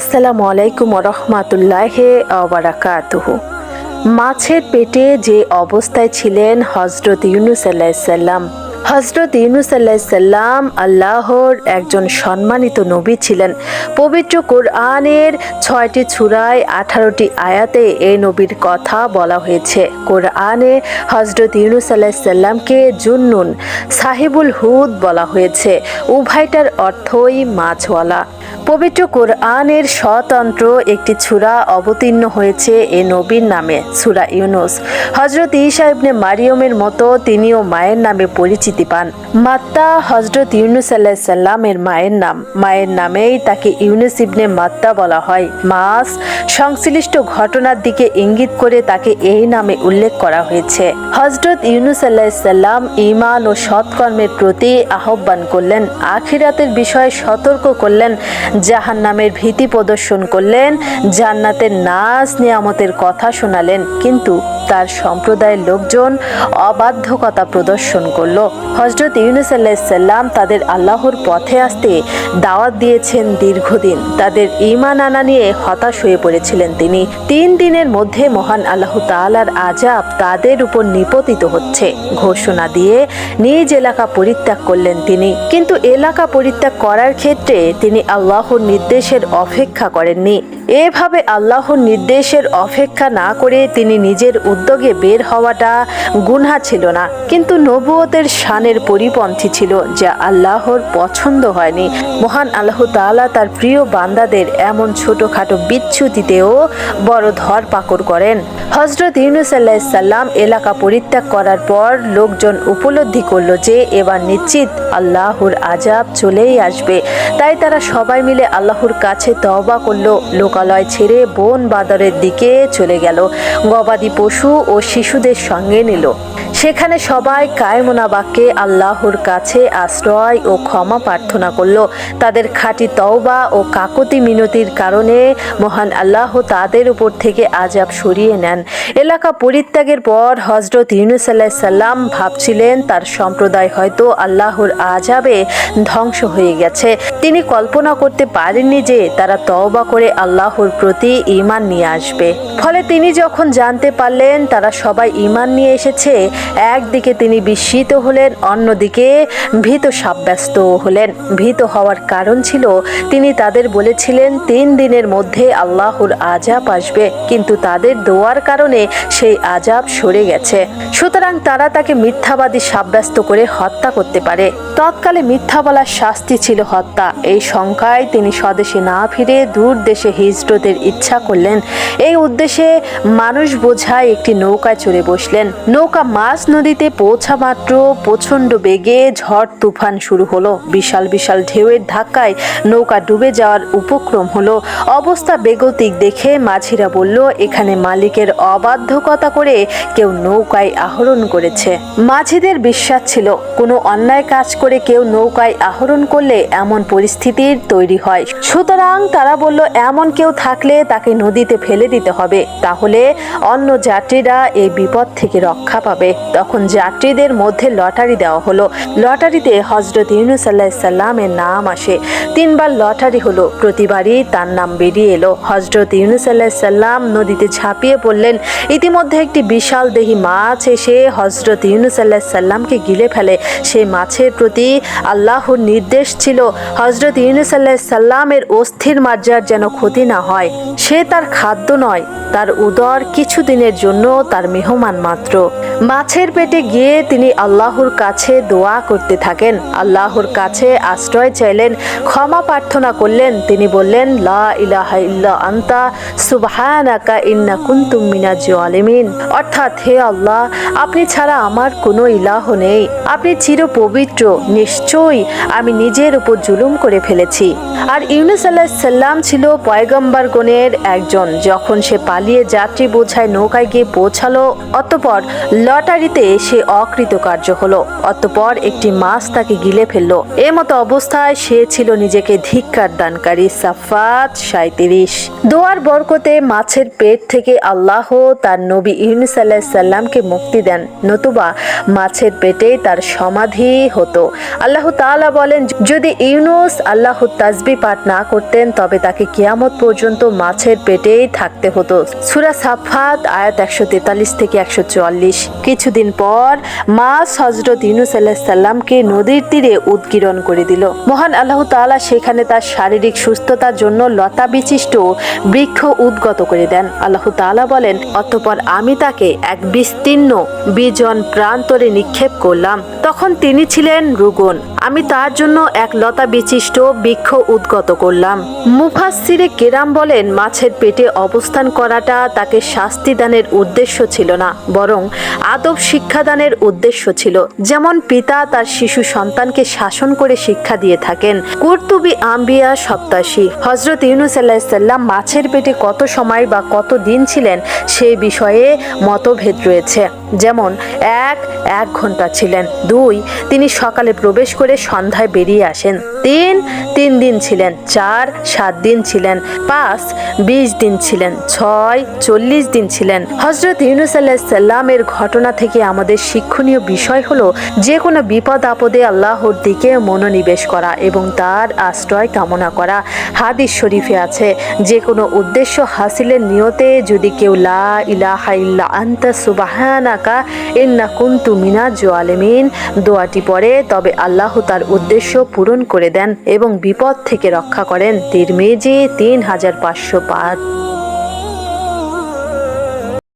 আসসালামু আলাইকুম রহমাতুল্লাহ বারাকাতুহু মাছের পেটে যে অবস্থায় ছিলেন হজরত ইউনুস আল্লাহিসাল্লাম হজরত ইউনুস আল্লাহিসাল্লাম আল্লাহর একজন সম্মানিত নবী ছিলেন। পবিত্র কোরআনের ছয়টি ছুরায় আঠারোটি আয়াতে এই নবীর কথা বলা হয়েছে। কোরআনে হজরত ইউনুস আল্লাহিসাল্লামকে জুন্নুন সাহিবুল হুদ বলা হয়েছে। উভয়টার অর্থই মাছওয়ালা। পবিত্র কোরআনের স্বতন্ত্র একটি ছুরা অবতীর্ণ হয়েছে এ নবীর নামে সুরা ইউনুস। হজরত ঈসা ইবনে মারিয়মের মতো তিনিও মায়ের নামে পরিচিতি পান। মাত্তা হজরত ইউনুস আল্লাহ সাল্লামের মায়ের নাম। মায়ের নামেই তাকে ইউনুস ইবনে মাত্তা বলা হয়। মাস সংশ্লিষ্ট ঘটনার দিকে ইঙ্গিত করে তাকে এই নামে উল্লেখ করা হয়েছে। হজরত ইউনুস আল্লাহ সাল্লাম ইমান ও সৎকর্মের প্রতি আহ্বান করলেন, আখিরাতের বিষয়ে সতর্ক করলেন জাহান নামের ভীতি প্রদর্শন করলেন জান্নাতের নাচ নিয়ামতের কথা শোনালেন কিন্তু তার সম্প্রদায়ের লোকজন অবাধ্যকতা প্রদর্শন করল। হজরত ইউনুস আল্লাহিসাল্লাম তাদের আল্লাহর পথে আসতে দাওয়াত দিয়েছেন দীর্ঘদিন। তাদের ইমান আনা নিয়ে হতাশ হয়ে পড়েছিলেন তিনি। তিন দিনের মধ্যে মহান আল্লাহ তাআলার আজাব তাদের উপর নিপতিত হচ্ছে। ঘোষণা দিয়ে নিজ এলাকা পরিত্যাগ করলেন তিনি। কিন্তু এলাকা পরিত্যাগ করার ক্ষেত্রে তিনি আল্লাহর নির্দেশের অপেক্ষা করেননি। এভাবে আল্লাহর নির্দেশের অপেক্ষা না করে তিনি নিজের উদ্যোগে বের হওয়াটা গুনহা ছিল না। কিন্তু নবুয়তের শানের পরিপন্থী ছিল যা আল্লাহর পছন্দ হয়নি। মহান আল্লাহ তাআলা তার প্রিয় বান্দাদের এমন ছোটখাটো বিচ্ছুতিতেও বড় ধর ধরপাকড় করেন। হজরত ইউনুস আল্লাহিসাল্লাম এলাকা পরিত্যাগ করার পর লোকজন উপলব্ধি করল যে এবার নিশ্চিত আল্লাহর আজাব চলেই আসবে। তাই তারা সবাই মিলে আল্লাহর কাছে তওবা করল। লোকালয় ছেড়ে বন বাদরের দিকে চলে গেল। গবাদি পশু ও শিশুদের সঙ্গে নিল। সেখানে সবাই কায়মোনা বাক্যে আল্লাহর কাছে আশ্রয় ও ক্ষমা প্রার্থনা করল। তাদের খাঁটি তওবা ও কাকতি মিনতির কারণে মহান আল্লাহ তাদের উপর থেকে আজাব সরিয়ে নেন। এলাকা পরিত্যাগের পর হজরত ইউনুস আল্লাহ সাল্লাম ভাবছিলেন, তার সম্প্রদায় হয়তো আল্লাহর আজাবে ধ্বংস হয়ে গেছে। তিনি কল্পনা করতে পারেননি যে তারা তওবা করে আল্লাহর প্রতি ঈমান নিয়ে আসবে। ফলে তিনি যখন জানতে পারলেন তারা সবাই ঈমান নিয়ে এসেছে একদিকে তিনি বিস্মিত হলেন, অন্যদিকে ভীত সাব্যস্ত হলেন। ভীত হওয়ার কারণ ছিল, তিনি তাদের বলেছিলেন, তিন দিনের মধ্যে আল্লাহর আজাব আসবে, কিন্তু তাদের দোয়ার কারণে সেই আজাব সরে গেছে। সুতরাং তারা তাকে মিথ্যাবাদী সাব্যস্ত করে হত্যা করতে পারে। তৎকালে মিথ্যা বলার শাস্তি ছিল হত্যা। এই শঙ্কায় তিনি স্বদেশে না ফিরে দূর দেশে হিজরতের ইচ্ছা করলেন। এই উদ্দেশ্যে মানুষ বোঝায় একটি নৌকায় চড়ে বসলেন। নৌকা মাছ নদীতে পৌঁছা মাত্র প্রচণ্ড বেগে ঝড় তুফান শুরু হলো। বিশাল বিশাল ঢেউয়ের ধাক্কায় নৌকা ডুবে যাওয়ার উপক্রম হলো। অবস্থা বেগতিক দেখে মাঝিরা বলল, এখানে মালিকের অবাধ্যকতা করে কেউ নৌকায় আহরণ করেছে। মাঝিদের বিশ্বাস ছিল, কোনো অন্যায় কাজ করে কেউ নৌকায় আহরণ করলে এমন পরিস্থিতির তৈরি হয়। সুতরাং তারা বলল, এমন কেউ থাকলে তাকে নদীতে ফেলে দিতে হবে। তাহলে অন্য যাত্রীরা এই বিপদ থেকে রক্ষা পাবে। তখন যাত্রীদের মধ্যে লটারি দেওয়া হলো। লটারিতে হজরত ইউনুস আল্লাহ সাল্লামের নাম আসে। তিনবার লটারি হলো, প্রতিবারই তার নাম বেরিয়ে এলো। হজরত ইউনুস সাল্লাম নদীতে ঝাঁপিয়ে পড়লেন। ইতিমধ্যে একটি বিশাল দেহি মাছ এসে হজরত ইউনুস আল্লাহ সাল্লামকে গিলে ফেলে। সেই মাছের প্রতি আল্লাহর নির্দেশ ছিল হজরত ইউনুস আল্লাহ সাল্লামের অস্থির মার্জার যেন ক্ষতি না হয়। সে তার খাদ্য নয়, তার উদর কিছুদিনের জন্য তার মেহমান মাত্র। মাছের পেটে গিয়ে তিনি আল্লাহর কাছে দোয়া করতে থাকেন। আল্লাহর কাছে আশ্রয় চাইলেন, ক্ষমা প্রার্থনা করলেন। তিনি বললেন, লা ইলাহা ইল্লা আন্তা, সুবহানাকা ইন্না কুনতুম মিনাজ জালিমিন। অর্থাৎ, হে আল্লাহ, আপনি ছাড়া আমার কোনো ইলাহ নেই। আপনি চির পবিত্র নিশ্চয়ই আমি নিজের উপর জুলুম করে ফেলেছি। আর ইউনুস আল্লাহ সাল্লাম ছিল পয়গম্বর গণের একজন। যখন সে পালিয়ে যাত্রী বোঝায় নৌকায় গিয়ে পৌঁছালো, অতপর লটারি মুহূর্তে সে অকৃতকার্য হলো। অতঃপর একটি মাছ তাকে গিলে ফেলল। এ মতো অবস্থায় সে ছিল নিজেকে ধিক্কার দানকারী সাফাত সাঁত্রিশ দোয়ার বরকতে মাছের পেট থেকে আল্লাহ তার নবী ইউনুস সাল্লামকে মুক্তি দেন। নতুবা মাছের পেটে তার সমাধি হতো। আল্লাহ তাআলা বলেন, যদি ইউনুস আল্লাহ তাজবি পাঠ না করতেন, তবে তাকে কিয়ামত পর্যন্ত মাছের পেটেই থাকতে হতো। সুরা সাফাত আয়াত একশো তেতাল্লিশ থেকে একশো চুয়াল্লিশ। কিছুদিন পর মাছ হজরত ইউনুস আল্লাহ সাল্লামকে নদীর তীরে উদ্গীরণ করে দিল। মহান আল্লাহ তালা সেখানে তার শারীরিক সুস্থতার জন্য লতা বিশিষ্ট বৃক্ষ উদ্গত করে দেন। আল্লাহ তালা বলেন, অতঃপর আমি তাকে এক বিস্তীর্ণ বিজন প্রান্তরে নিক্ষেপ করলাম। তখন তিনি ছিলেন রুগন। আমি তার জন্য এক লতা বিশিষ্ট বৃক্ষ উদ্গত করলাম। মুফাসসিরে কেরাম বলেন, মাছের পেটে অবস্থান করাটা তাকে শাস্তি দানের উদ্দেশ্য ছিল না, বরং আদব শিক্ষাদানের উদ্দেশ্য ছিল, যেমন পিতা তার শিশু সন্তানকে শাসন করে শিক্ষা দিয়ে থাকেন। কুর্তুবি আম্বিয়া সপ্তাশী হজরত ইউনুস আল্লাহিসাল্লাম মাছের পেটে কত সময় বা কত দিন ছিলেন সেই বিষয়ে মতভেদ রয়েছে। যেমন, এক এক ঘণ্টা ছিলেন। দুই, তিনি সকালে প্রবেশ করে সন্ধ্যায় বেরিয়ে আসেন। তিন তিন দিন ছিলেন। চার, সাত দিন ছিলেন। পাঁচ, বিশ দিন ছিলেন। ছয়, চল্লিশ দিন ছিলেন। হজরত ইউনুস আল্লাহ সাল্লামের ঘটনা থেকে আমাদের শিক্ষণীয় বিষয় হলো যে কোনো বিপদ আপদে আল্লাহর দিকে মনোনিবেশ করা এবং তার আশ্রয় কামনা করা। হাদিস শরীফে আছে, যে কোনো উদ্দেশ্য হাসিলের নিয়তে যদি কেউ লা ইলাহা ইল্লা আন্তা সুবাহানাকা ইন্না কুনতু মিনা জোয়ালেমিন, দোয়াটি পড়ে, তবে আল্লাহ তার উদ্দেশ্য পূরণ করে দেন এবং বিপদ থেকে রক্ষা করেন। তিরমিজি তিন হাজার পাঁচশো পাঁচ।